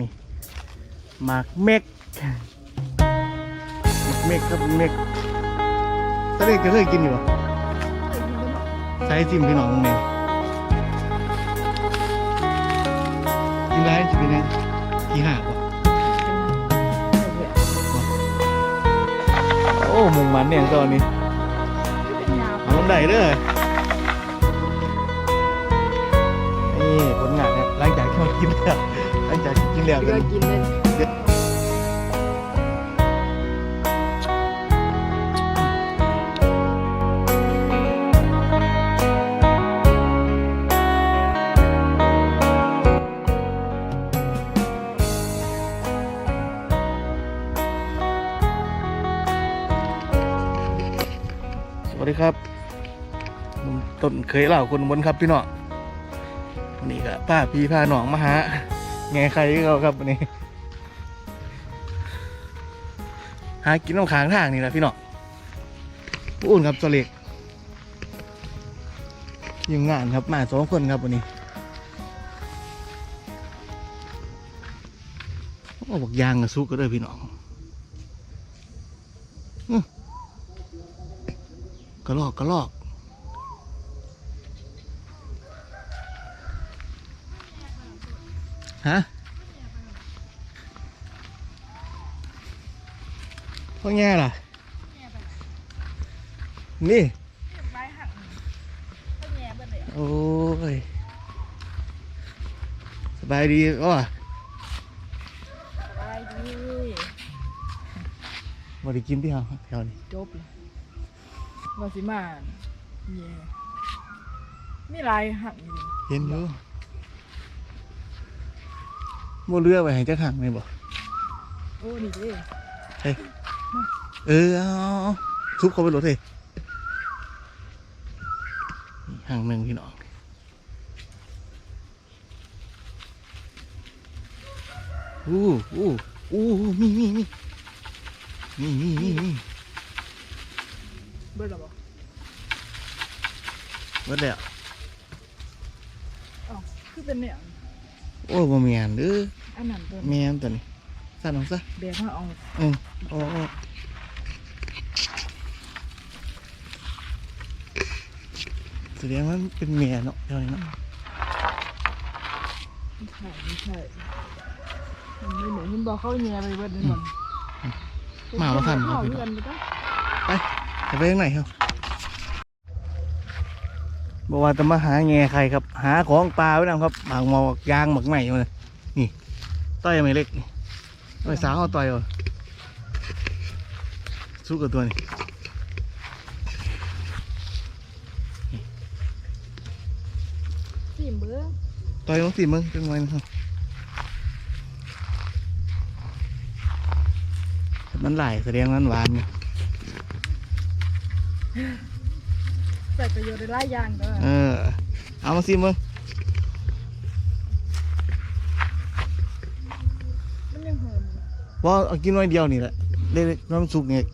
นี่หมากเม็กเม็กครับเม็กตอนเด็กจะเคยกินอยู่ปะใช้ซิมพี่น้องเนี่ยกินไรจะเป็นยังกี่หักวะโอ้มุงมันเนี่ยตอนนี้เอาลงได้เด้อนี่ผลงานครับหลังจากที่เรากินแล้ว หลังจากกินแล้วเลืกัอนกินเลยสวัสดีครับผมต้นเคยเล่าคนบนครับพี่น้องวันนี้ก็ป้าพี่พาหนองมาหา แง่ใครเขาครับวันนี้ หากินน้ำค้างทางนี่แหละพี่น้องผู้อุ่นครับตัวเล็กยิงงานครับมาสองคนครับวันนี้โอ้บอกยางกับซุกก็เลยพี่น้องกระลอกกระลอก ฮะพ่อแง่ล่ะ นี่โอ้ย สบายดีก็ไปดีบริกินที่เขาแถวนี้จบเลยว่าสิมาเย่มีลายหักอยู่ดิเห็นอยู่ โมเรือไปให้เจ้าขังเลยบ่โอ้นี่เด้เออเอาเอาทุบเขาไปรถเลยนี่ห่างหนึ่งพี่น้องอู้อู้อู้มีมีมีมีมีมีมีเบิดแล้วบ่วัดแล้วอ้าวคือเป็นเนี่ย โอ้บ่แม่นเด้ออันนั้นตัวแม่นตัวนี้สั่นออกซะแบกมาเอาเออเอ๋อาแสดงว่ามันเป็นเมียเนาะเดี๋ยวนี้เนาะไม่ใช่ไม่ใช่มันไม่เหมือนคุณบอกเขาแย่ไปเบิดนี่มันมาว่าทันคเขารับพี่เรืน้อองนไปจ้ะจะไปยังไหนครับ บอกว่าจะมาหาแง่ใครครับ หาของปลาไว้นะครับหมากหมอกยางหมากใหม่มาเลยนี่ต้อยไม่เล็กนี่ต้อยสาวเอาต่อยเอาสู้กับตัวนี้สิเบื่อต่อยมันสิมึงเป็นไงนะครับมันหลายแสดงว่ามันหวานอยู่ ใส่ประโยชน์ได้หลายอย่างเด้อเออ เอามาสิมึงมันยังเหิมอยู่ว่าเอากินน้อยเดียวนี่แหละได้น้ำสุกเนี่ย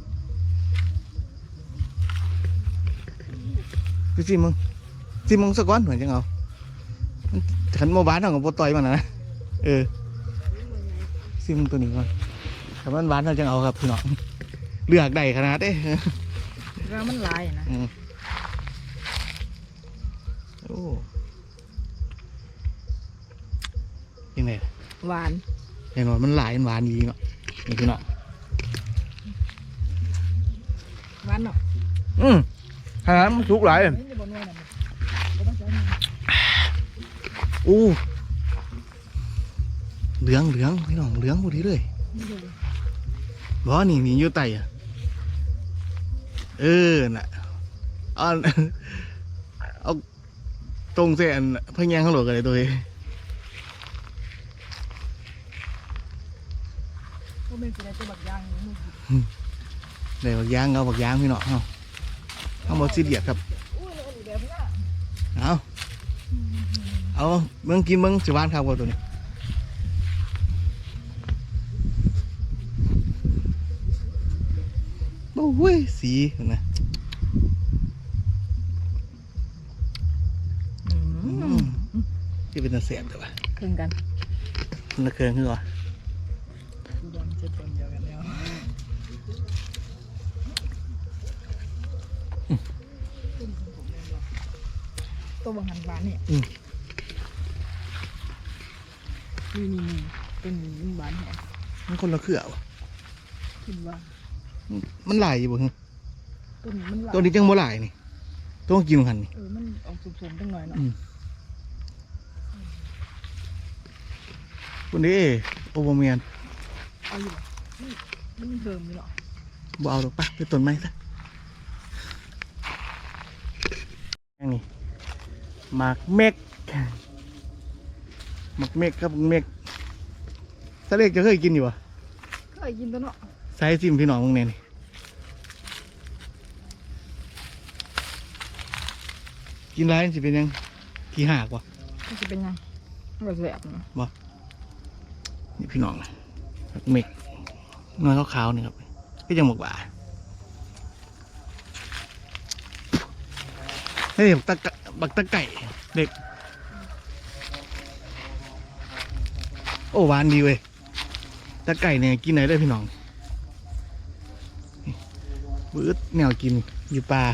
ไปสิมึงสิมึงสักก้อนเหมือนจังเอามันขันโมบานเท่ากับโบต่อยมันนะเออสิมึงตัวนี้ก่อนถ้ามันหวานเท่าจังเอาครับพี่น้องเลือกได้ขนาดเด้แล้วมันหลายนะ อืมโอ้ยังไงหวานแน่นอนมันหลายมันหวานดีเนาะนี่พี่น้องหวานเนาะอืมขนาดมันสุกหลายนี่จะบ่นวยนะมันบ่ต้องใช้มืออู้เหลืองเหลืองพี่น้องเหลืองพอดีเลยนี่เลยบ่นี่นี่อยู่ไตอะเออน่ะเอาเอา ตรงเส้นพะแยงข้างหลวกันเลยตัวเองก็เป็นสิได้ตัวบักยางนี่มึงได้บักยางเอาบักยางพี่น้องเอาเอาหมดสิเดียดครับอุ้ยแล้วอันนี้แบบนี้เอาเอาเมืองกินเมืองสิหวานครับว่าตัวนี้โอ้ยสีเห็นไตาเสียบแต่ว่าครึ่งกันคนละเครื่องคือว่าดูดำเจ็ดต้นเดียวกันแล้วตัวบางหันบานเนี่ยอืมนี่นี่นี่ต้นนี้มันบานแหงมันคนละเครือวะคิดว่ามันหลายอยู่บ่ฮึต้นนี้มันหลายตัวนี้จังบ่หลายนี่ตัวกินหันนี่เออมันออกสุกๆจังหน่อยเนาะ อืม คนนี้โอโบเมียนเอาอยู่บ่มันมันเดิมอยู่เนาะบ่เอาหรอกปะไปต้นไม้ซะอย่างนี้หมากเมกหมากเมกครับหมากเมกทะเลกจะเคยกินอยู่วะเคยกินตัวเนาะใส่ซิมพี่น้องมึงเนี่ยนี่กินไรมันสิเป็นยังกี่หากวะมันจะเป็นยังมันก็แสบเนาะ นี่พี่น้องหมากเมกน้อยขาวๆนี่ครับก็ยังหมกบ่าเฮ้ยบักตะบักตะไก่เด็ก โอ้หวานดีเว้ยตะไก่เนี่ยกินไหนได้พี่น้องบื้อแนวกินอยู่ป่า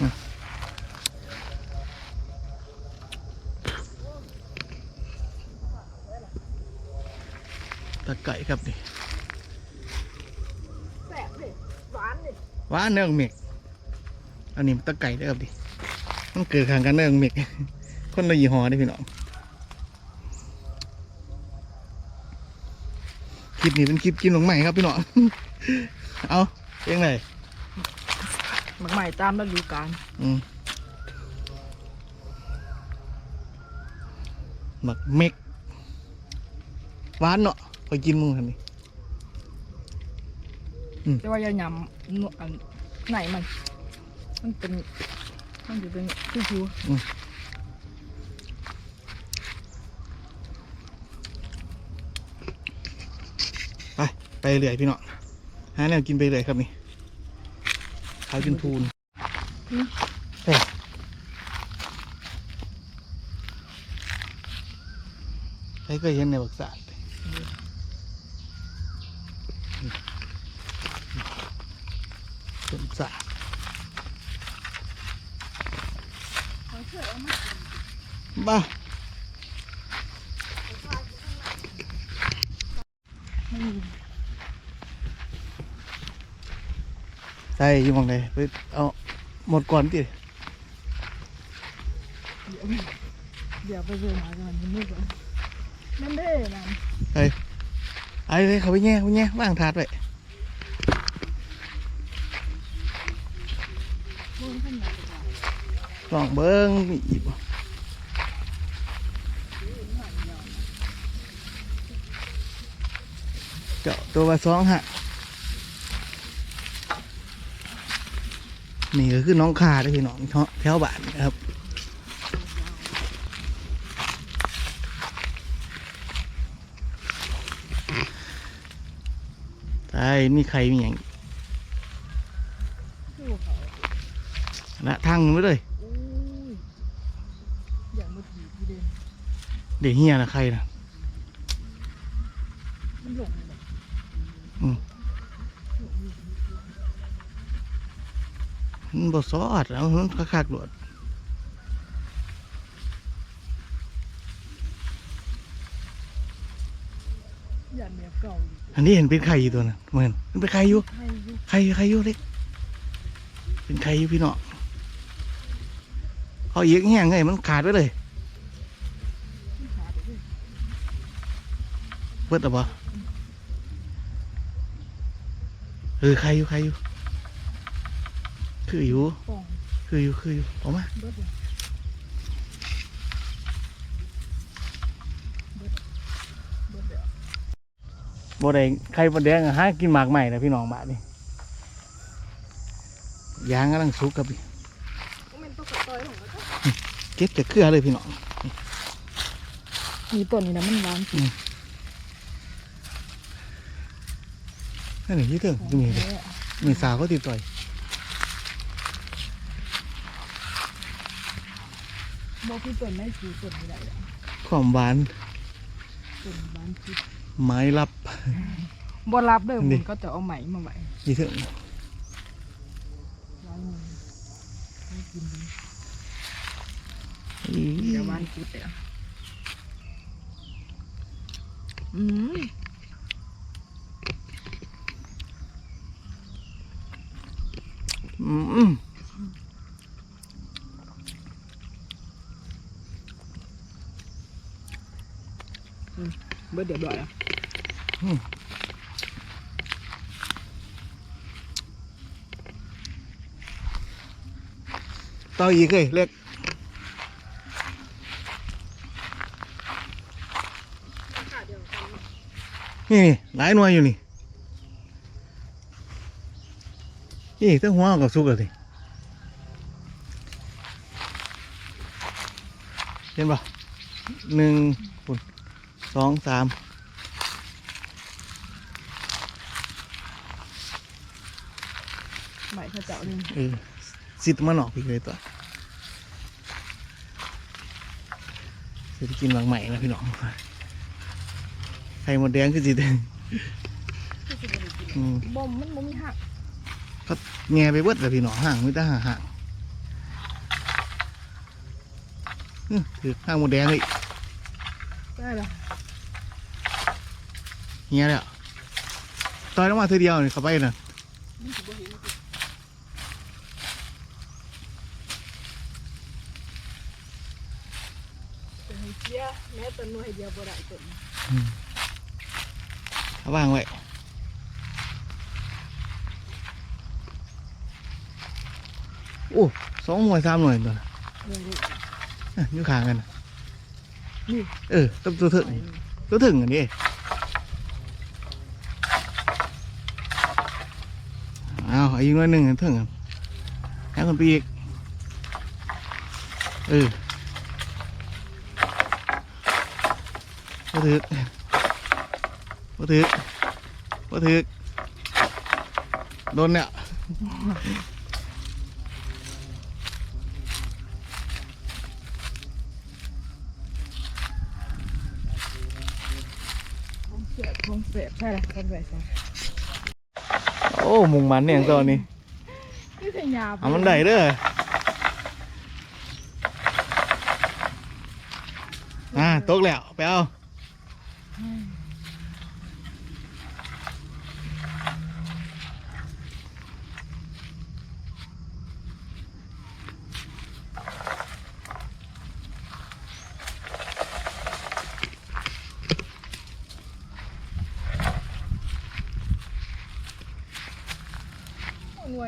อะตะไก่ ครับนี่แสบดิหวานดิหวานเนื้อเมกอันนี้ตะไก่ได้อครับดิมันเกิดขางกันเนื้อเมกคนละยี่ห้อได้อพี่น้องคลิปนี้เป็นคลิปกินของใหม่ครับพี่น้องเอาเองไหนหมักใหม่ตามฤดูกาลอืมหมักเมกหวานเนาะ คอยกินมึงทันนี่แต่ว่าอย่าหยำนวอันไหนมัน มันเป็น มันจะเป็นคิ้วไปไปเรื่อยพี่น้องหาแนวกินไปเรื่อยครับนี่ขายเป็นทูนเฮ้ยใครเคยเห็นในบักษาดเป็นสาด บ้าๆไม่มีใส่อยู่หมองใดไปเอาหม ลองเบิ้งมีอีกบ่เจาะตัวละสองฮะนี่ก็คือน้องคาด้อพี่น้องเนาะแถวบ้านนะครับใช่มีใครมีอย่างสู้เขาละทางไปเลยอย่างมืดผีพี่เด่น เดี๋ยวเฮียนะใครนะมันหลงเลยอืมมันบ่ซอดแล้วมันคักๆโดดอย่างเนี้ยเก่าอยู่อันนี้เห็นเป็นไข่อยู่ตัวนั้นเหมือนมันเป็นไข่อยู่ให้ยุไข่อยู่ไข่อยู่เล็กเป็นไข่อยู่พี่น้องเขาเอียงแห้งไงมันขาดไปเลย ที่ขาไปด้วย เบิดหรอปะเออไข่อยู่ไข่อยู่ คืออยู่ป่องคืออยู่คืออยู่ออกมาเบิดเลยเบิดเบิดเดี๋ยวบ่ได้ไข่บดแดงอะหากินหมากใหม่นะพี่น้องบาดนี่ยางกำลังสุกครับพี่มันต้องกระต่อยของมันเก็บจากเครือเลยพี่น้อง มีต้นนี่นะมันหวาน นั่นนี่ที่เถิงจะมีเลยมีสาวก็ติดต่อยบอกพี่ต้นไม่สีต้นไม่ได้เลยคความหวานเป็นบ้านคิดไม้ลับบ่รับเด้อนี่มันก็จะเอาไหมมาไว้ยี่ถึงร้านมือให้กินเลยอีเดี๋ยวบ้านคิดเดี๋ยวอืม อืมเบิดเดี๋ยวบ่อยอะต่ออีกเลยเล็กนี่นี่หลายหน่วยอยู่นี่ นี่ตั้งหัวกับซุกเลยเห็นปะหนึ่งปุ่นสองสามไหมเขาเจ้าเลยเออสิทธิ์มันออกอีกเลยตัวสิได้กินบางใหม่นะพี่น้องไข่หมดแดงคือสิเด้งอืมบ่มมันบ่มีหัก ก็แง่ไปเบิดเลยพี่น้องห่างไม่ได้ห่างห่างอื้อถือห่างหมดแดงเลยไโอ้สองหน่วยสามหน่วยตัวน่ะหน่วยเดียวอะอยู่ข้างกันน่ะนี่ เออตัวตัวถึงตัวถึงอันนี้เอาเอาอีกหน่วยหนึ่งอันถึงอันให้คนไปอีกเออมาถึกมาถึกมาถึกโดนเนี่ย ของเสียบของเสียบใช่ละคนแบบนี้โอ้มุงมันเนี่ยตอนนี้นี่ใช่ยาเอามันได้เด้ออ่าตกแล้วไปเอา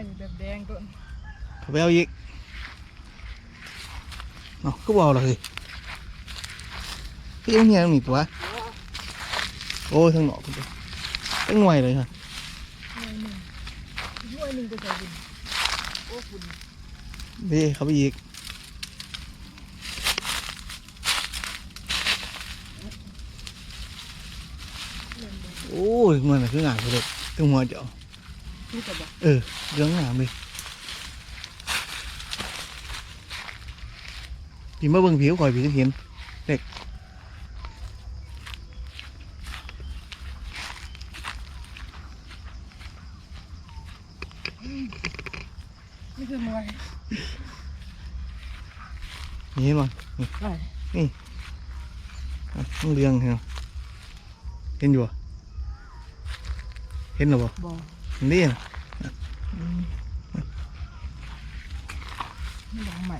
หน่วยนี่แบบแดงตัวเอาไปเอาอีกเนาะก็บเอกเลยพี่เอาเฮียมันมีตัวโอ้ยทั้งหนอกคุณตัวตั้งหน่วยเลยค่ะหน่วยหนึ่งหน่วยหนึ่งก็ใส่ดินโอ้คุณพี่เขาไปอีกโอ้ยมันน่ะคืองานเลยตั้งหัวเจ้า นี่จะบอกเออเรื่องงามเลยพี่มาเบิ่งผิวก่อยพี่จะเห็นนี่คือหน่วยนี่เห็นมั้งใช่อะต้องเรืองเห็นบ่เห็นอยู่บ่เห็นหรอบ่บอกเห็นดิไม่หลัง ใหม่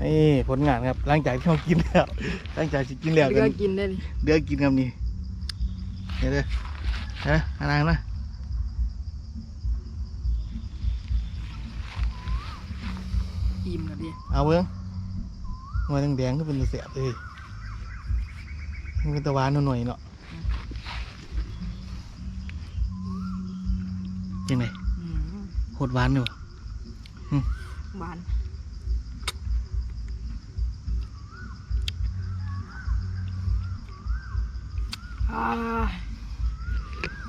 นี่ผลงานครับหลังจากที่เรากินแล้วหลังจากที่กินแล้วเลืกัอนกินได้ดิเดือกินครับนี่เดี๋ยวเด้อเฮ้ยอะไรนะอิ่มแล้วดิเอาเบิ้งหน่วยแดงๆก็เป็นตัวเสียบเลยมันเป็นตะวันหน่อยๆเนาะ ยังไงอืมโคตรหวานอยู่หวานอ่า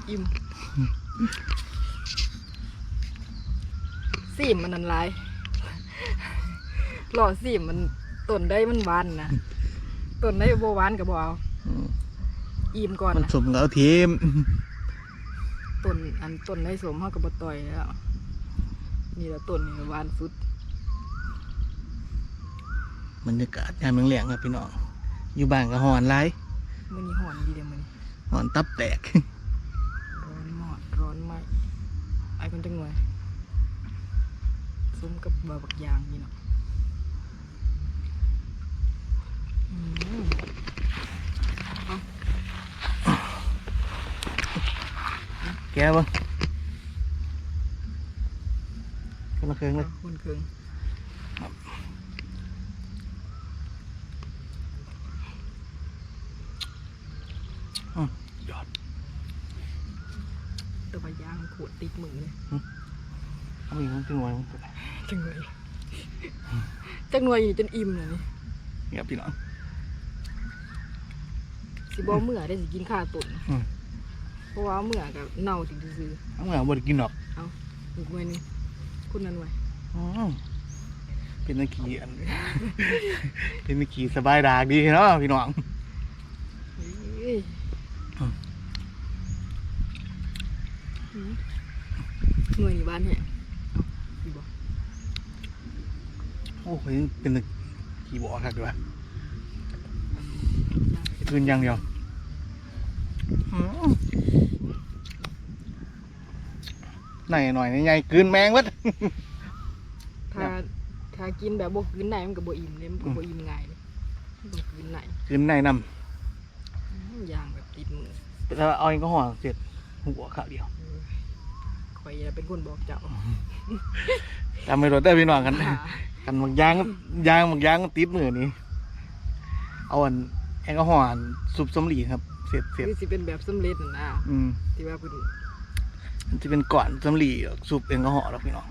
อิ่มสีมมันนันหลายหล่อสีมมันต้นได้มันหวานนะต้นได้บ่หวานก็บ่เอาอืมอิ่มก่อนมันนะ สมกับเอาทีมต้น อันต้นได้สมเฮาก็บ่ต่อยแล้วนี่ละต้นนี่หวานสุดบรรยากาศยามเมืองแหลงครับพี่น้องอยู่บ้านก็หอนไรมื้อนี้ฮ้อนดีเด้อมื้อนี้หอนตับแตก ร้อนมอดร้อนไหมไอ้คนจังหน่วยสมกับบาบักยางนี่เนาะอืม แกบ้างคนละเครื่องเลยคนเคืองยอดแตัวบายางขวดติดมือเลยเอาอีกมันเป็นไงมันเป็นไงจังหน่วยจังหน่วยอยู่จนอิ่มเลยนี่นี่ครับพี่น้องสิบ่เมื่อได้สิกินข้าวตุนอืม เพราะว่าเมื่อกับเน่าถึงซื้อเอาเมื่อบไดกินหรอกๆเอาอีกหน่วยหนึงคุณนั่นไว้อ๋อเป็นนักขี่อัน เป็นนักขี่สบายดากดีเนาะพี่น้องเฮ้ยอืมอืมหน่วยอยู่บ้านเนี่ยเอาอีกบ่โอ้โหเป็นนักขี่บอกครับดีกว่าคืนอยังเดียว อืมไหนหน่อยใหญ่ๆคืนแมงวัดถ้าถ้ากินแบบบ่กินไหนมันก็บ่อิ่มเลยมันก็บ่อิ่มง่ายเลยมันต้องกินไหนคืนในนอืมย่างแบบติดมือำแล้วเอาเองก็ห่อเสร็จหัวข้าวเดียวคอยเป็นคนบอกเจ้าจำไม่รถได้พี่น้องกันหากันหมักยางยางหมักยางติดมือนี่เอาอันแอลกอฮอล์อันสูบสำลีครับ เสร็จเสร็จคือสิเป็นแบบสำเร็จนั่นนะอืมที่ว่าเพิ่นมันจะเป็นก่อนสำลีสูบแอลกอฮอล์หรอกพี่น้อง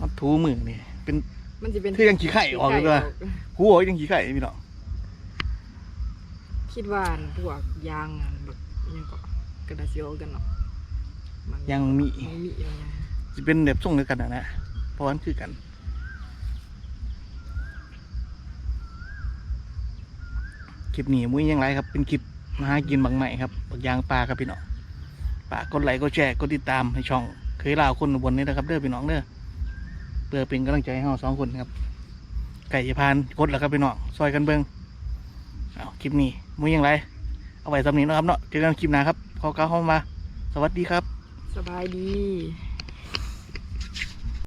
มาถูมือนี่เป็นมันสิเป็นคือยังขี้ไข่ออกเลยว่ะหัวยังขี้ไข่พี่น้องคิดว่าอันพวกยางอันแบบอิหยังก็กระดาษเซียวกันเนาะมันยังมีมันมีอะไรเงี้ยจะเป็นแบบส่งเดียวกันนะนะเพราะว่ามันคือกันคลิปนี้มุ้ยยังไรครับเป็นคลิป มาหากินบางใหม่ครับบักยางปลาครับพี่น้องฝากดไลค์กดแชร์กดติดตามให้ช่อง เคยลาวคนบนนี้นะครับเด้อพี่น้องเด้อเพื่อเป็นกำลังใจให้เราสองคนครับ ไก่จะพานกดแล้วครับพี่น้องซอยกันเบิ้งเอาคลิปนี้มุ้ยยังไรเอาไว้สำนีนะครับเนาะเจอกันคลิปหน้าครับขอกล่าวเข้ามา สวัสดีครับ สบายดี